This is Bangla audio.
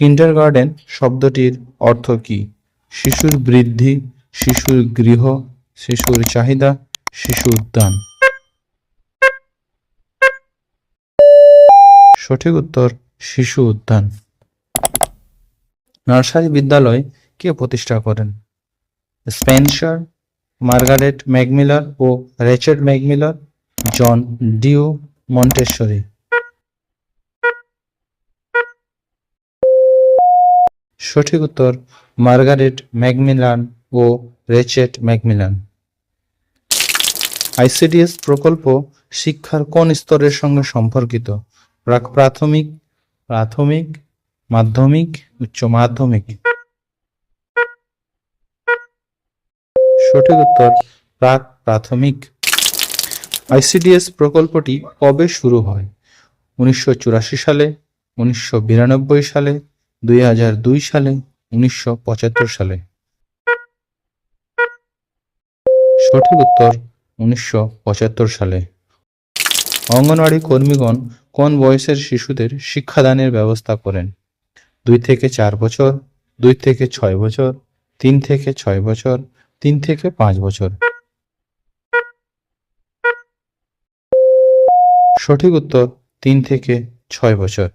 কিন্ডার গার্ডেন শব্দটির অর্থ কি? শিশুর বৃদ্ধি, শিশুর গৃহ, শিশুর চাহিদা শিশু উদ্যান সঠিক উত্তর, শিশু উদ্যান। নার্সারি বিদ্যালয় কে প্রতিষ্ঠা করেন? স্পেন্সার, মার্গারেট ম্যাকমিলার ও Richard Macmillan, John Dewey Montessori. সঠিক উত্তর মার্গারেট ম্যাকমিলান ও রেচেট ম্যাকমিলান। আইসিডিএস প্রকল্প শিক্ষার কোন স্তরের সঙ্গে সম্পর্কিত? প্রাক প্রাথমিক প্রাথমিক, মাধ্যমিক, উচ্চ মাধ্যমিক। সঠিক উত্তর প্রাক প্রাথমিক। আইসিডিএস প্রকল্পটি কবে শুরু হয়? উনিশশো চুরাশি সালে, উনিশশো বিরানব্বই সালে দুই হাজার দুই সালে, উনিশশো পঁচাত্তর সালে। সঠিক উত্তর উনিশশো পঁচাত্তর সালে। অঙ্গনওয়াড়ি কর্মীগণ কোন বয়সের শিশুদের শিক্ষাদানের ব্যবস্থা করেন? দুই থেকে চার বছর, দুই থেকে ছয় বছর, তিন থেকে ছয় বছর, তিন থেকে পাঁচ বছর। সঠিক উত্তর তিন থেকে ছয় বছর।